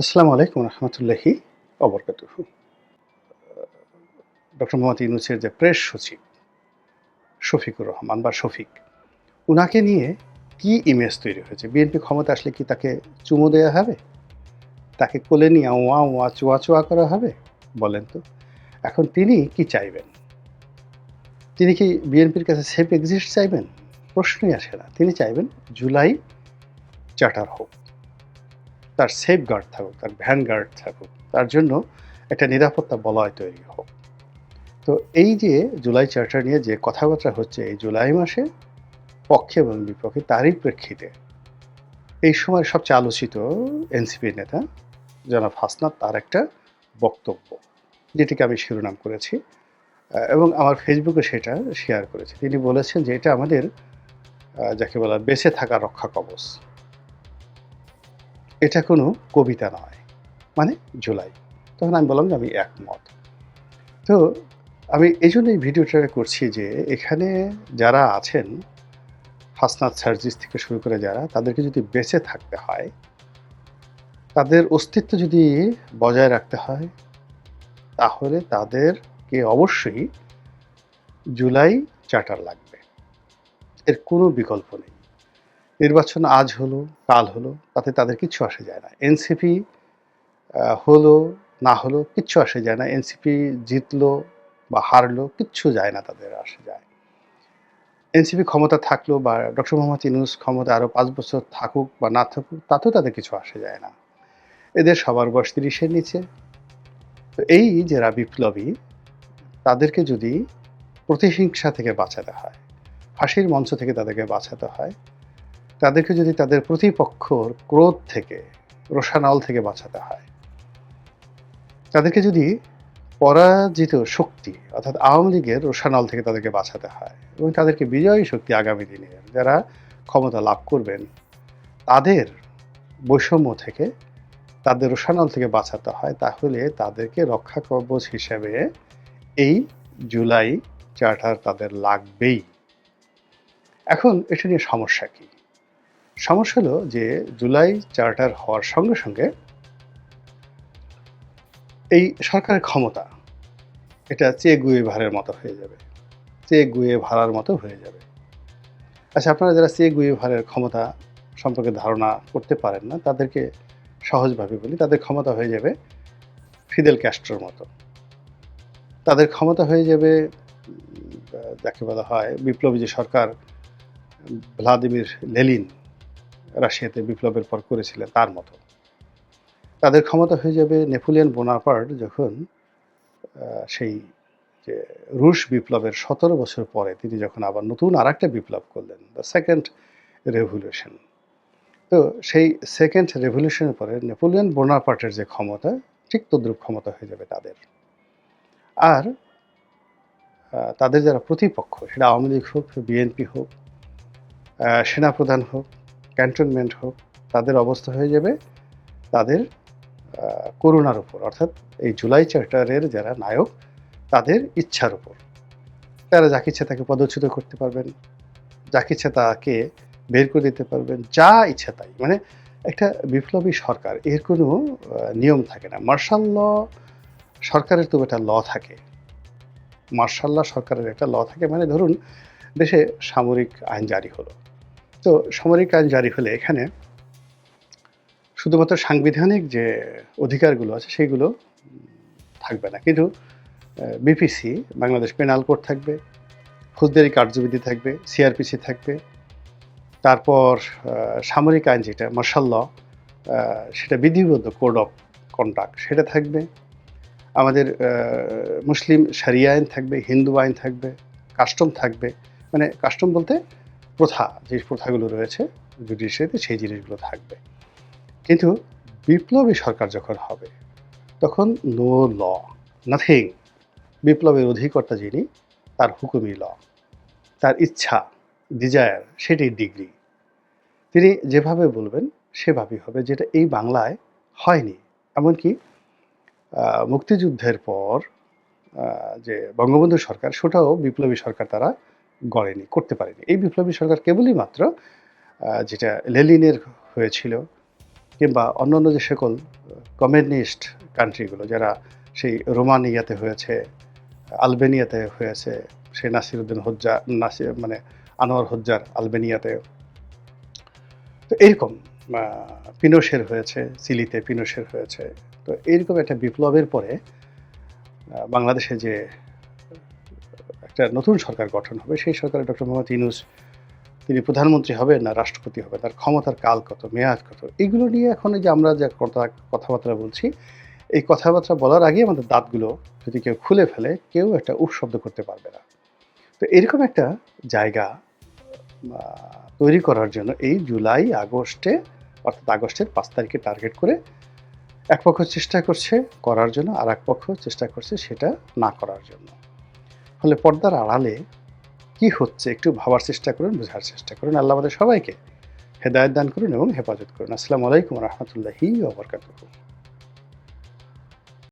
আসসালামু আলাইকুম রহমতুল্লাহি অবরকাতুহ। ডক্টর মোহাম্মদ ইউনুসের যে প্রেস সচিব শফিকুর রহমান বা শফিক, উনাকে নিয়ে কি ইমেজ তৈরি হয়েছে? বিএনপি ক্ষমতা আসলে কি তাকে চুমো দেওয়া হবে? তাকে কোলে নিয়ে ওয়া ওয়া, চুয়া চুয়া করা হবে? বলেন তো। এখন তিনি কি চাইবেন? তিনি কি বিএনপির কাছে সেফ এক্সিস্ট চাইবেন? প্রশ্নই আসে না। তিনি চাইবেন জুলাই চার্টার হোক। তার সেফ গার্ড থাকুক, তার ভ্যান গার্ড থাকুক, তার জন্য একটা নিরাপত্তা বলয় তৈরি হোক। তো এই যে জুলাই চার্টার নিয়ে যে কথাবার্তা হচ্ছে, এই জুলাই মাসে পক্ষে এবং বিপক্ষে তারই প্রেক্ষিতে এই সময় সবচেয়ে আলোচিত এনসিপি নেতা জনাব হাসনাত তার একটা বক্তব্য, যেটিকে আমি শিরোনাম করেছি এবং আমার ফেসবুকে সেটা শেয়ার করেছি। তিনি বলেছেন যে এটা আমাদের যাকে বলা বেঁচে থাকা রক্ষা কবচ। এটা কোনো কবিতা নয় মানে জুলাই। তখন আমি বললাম যে আমি একমত। তো আমি এই জন্য এই ভিডিওটা করছি যে এখানে যারা আছেন, হাসনাত সার্জিস থেকে শুরু করে যারা, তাদেরকে যদি বেঁচে থাকতে হয়, তাদের অস্তিত্ব যদি বজায় রাখতে হয়, তাহলে তাদেরকে অবশ্যই জুলাই চার্টার লাগবে। এর কোনো বিকল্প নেই। নির্বাচন আজ হলো, কাল হলো, তাতে তাদের কিচ্ছু আসে যায় না। এনসিপি হলো, না হলো, কিচ্ছু আসে যায় না। এনসিপি জিতলো বা হারলো, কিচ্ছু যায় না তাদের আসে যায়। এনসিপি ক্ষমতা থাকল বা ডক্টর মোহাম্মদ ইনুস ক্ষমতা আরও পাঁচ বছর থাকুক বা না থাকুক, তাতেও তাদের কিছু আসে যায় না। এদের সবার বয়স তিরিশের নিচে। তো এই যারা বিপ্লবী, তাদেরকে যদি প্রতিহিংসা থেকে বাঁচাতে হয়, ফাঁসির মঞ্চ থেকে তাদেরকে বাঁচাতে হয় তাদেরকে যদি তাদের প্রতিপক্ষর ক্রোধ থেকে রোষানল থেকে বাঁচাতে হয়, তাদেরকে যদি পরাজিত শক্তি, অর্থাৎ আওয়ামী লীগের রোষানল থেকে তাদেরকে বাঁচাতে হয় এবং তাদেরকে বিজয়ী শক্তি আগামী দিনের যারা ক্ষমতা লাভ করবেন, তাদের বৈষম্য থেকে তাদের রোষানল থেকে বাঁচাতে হয়, তাহলে তাদেরকে রক্ষা কবচ হিসেবে এই জুলাই চার্টার তাদের লাগবেই। এখন এটা নিয়ে সমস্যা কি? সমস্যা হলো যে জুলাই চার্টার হওয়ার সঙ্গে সঙ্গে এই সরকারের ক্ষমতা, এটা চেয়ে গুয়ে ভারের মতো হয়ে যাবে, চেয়ে গুয়ে ভাড়ার মতো হয়ে যাবে। আচ্ছা আপনারা যারা চেয়ে গুয়ে ভারের ক্ষমতা সম্পর্কে ধারণা করতে পারেন না, তাদেরকে সহজভাবে বলি, তাদের ক্ষমতা হয়ে যাবে ফিদেল ক্যাস্ট্রোর মতো। তাদের ক্ষমতা হয়ে যাবে যাকে বলা হয় বিপ্লবী যে সরকার ভ্লাদিমির লেলিন। রাশিয়াতে বিপ্লবের পর করেছিলেন তার মতো। তাদের ক্ষমতা হয়ে যাবে নেপোলিয়ন বোনাপার্ট যখন সেই যে রুশ বিপ্লবের সতেরো বছর পরে তিনি যখন আবার নতুন আর একটা বিপ্লব করলেন দ্য সেকেন্ড রেভলিউশন তো সেই সেকেন্ড রেভলিউশনের পরে নেপোলিয়ন বোনাপার্টের যে ক্ষমতা, ঠিক তদ্রুপ ক্ষমতা হয়ে যাবে তাদের। আর তাদের যারা প্রতিপক্ষ, সেটা আওয়ামী লীগ হোক, বিএনপি হোক সেনাপ্রধান হোক ক্যান্টনমেন্ট হোক, তাদের অবস্থা হয়ে যাবে, তাদের করুণার উপর। অর্থাৎ এই জুলাই চার্টারের যারা নায়ক, তাদের ইচ্ছার উপর। তারা যাকে ইচ্ছা তাকে পদচ্যুত করতে পারবেন, যাকে ইচ্ছা তাকে বের করে দিতে পারবেন, যা ইচ্ছা তাই। মানে একটা বিপ্লবী সরকার, এর কোনো নিয়ম থাকে না। মার্শাল ল সরকারের তো একটা ল থাকে। মার্শাল সরকারের একটা ল থাকে। মানে ধরুন, দেশে সামরিক আইন জারি হলো। তো সামরিক আইন জারি হলে এখানে শুধুমাত্র সাংবিধানিক যে অধিকারগুলো আছে সেইগুলো থাকবে না। কিন্তু বিপিসি বাংলাদেশ পেনাল কোড থাকবে ফৌজদারি কার্যবিধি থাকবে সিআরপিসি থাকবে, তারপর সামরিক আইন যেটা মার্শাল সেটা বিধিবদ্ধ কোড অফ কন্ডাক্ট সেটা থাকবে। আমাদের মুসলিম সারিয়া আইন থাকবে, হিন্দু আইন থাকবে কাস্টম থাকবে। মানে কাস্টম বলতে প্রথা, যে প্রথাগুলো রয়েছে জুডিশিয়ারিতে সেই জিনিসগুলো থাকবে। কিন্তু বিপ্লবী সরকার যখন হবে, তখন নো ল নাথিং বিপ্লবের অধিকর্তা যিনি, তার হুকুমি ল তার ইচ্ছা ডিজায়ার সেটাই ডিগ্রি তিনি যেভাবে বলবেন, সেভাবেই হবে, যেটা এই বাংলায় হয়নি। এমনকি মুক্তিযুদ্ধের পর যে বঙ্গবন্ধু সরকার, সেটাও বিপ্লবী সরকার তারা গড়েনি, করতে পারেনি। এই বিপ্লবী সরকার কেবলই মাত্র যেটা লেলিনের হয়েছিল কিংবা অন্যান্য যে সকল কমিউনিস্ট কান্ট্রিগুলো যারা সেই রোমানিয়াতে হয়েছে, আলবেনিয়াতে হয়েছে সে নাসিরুদ্দিন হজ্জা নাসির মানে আনোয়ার হজ্জার আলবেনিয়াতে। তো এরকম পিনোশের হয়েছে চিলিতে পিনোশের হয়েছে। তো এইরকম একটা বিপ্লবের পরে বাংলাদেশে যে একটা নতুন সরকার গঠন হবে, সেই সরকারে ডক্টর মোহাম্মদ ইউনুস তিনি প্রধানমন্ত্রী হবে না রাষ্ট্রপতি হবে তার ক্ষমতার কাল কত, মেয়াদ কত, এগুলো নিয়ে এখন যে আমরা যে কথা, কথাবার্তা বলছি, এই কথাবার্তা বলার আগে আমাদের দাঁতগুলো যদি কেউ খুলে ফেলে, কেউ একটা উপশব্দ করতে পারবে না। তো এরকম একটা জায়গা তৈরি করার জন্য এই জুলাই আগস্টে, অর্থাৎ আগস্টের পাঁচ তারিখে টার্গেট করে এক পক্ষ চেষ্টা করছে করার জন্য আর এক পক্ষ চেষ্টা করছে সেটা না করার জন্য। ফলে পর্দার আড়ালে কি হচ্ছে একটু ভাবার চেষ্টা করুন, বোঝার চেষ্টা করুন। আল্লাহ আমাদের সবাইকে হেদায়ত দান করুন এবং হেফাজত করুন। আসসালামু আলাইকুম রহমতুল্লাহি ওবরকাতুহ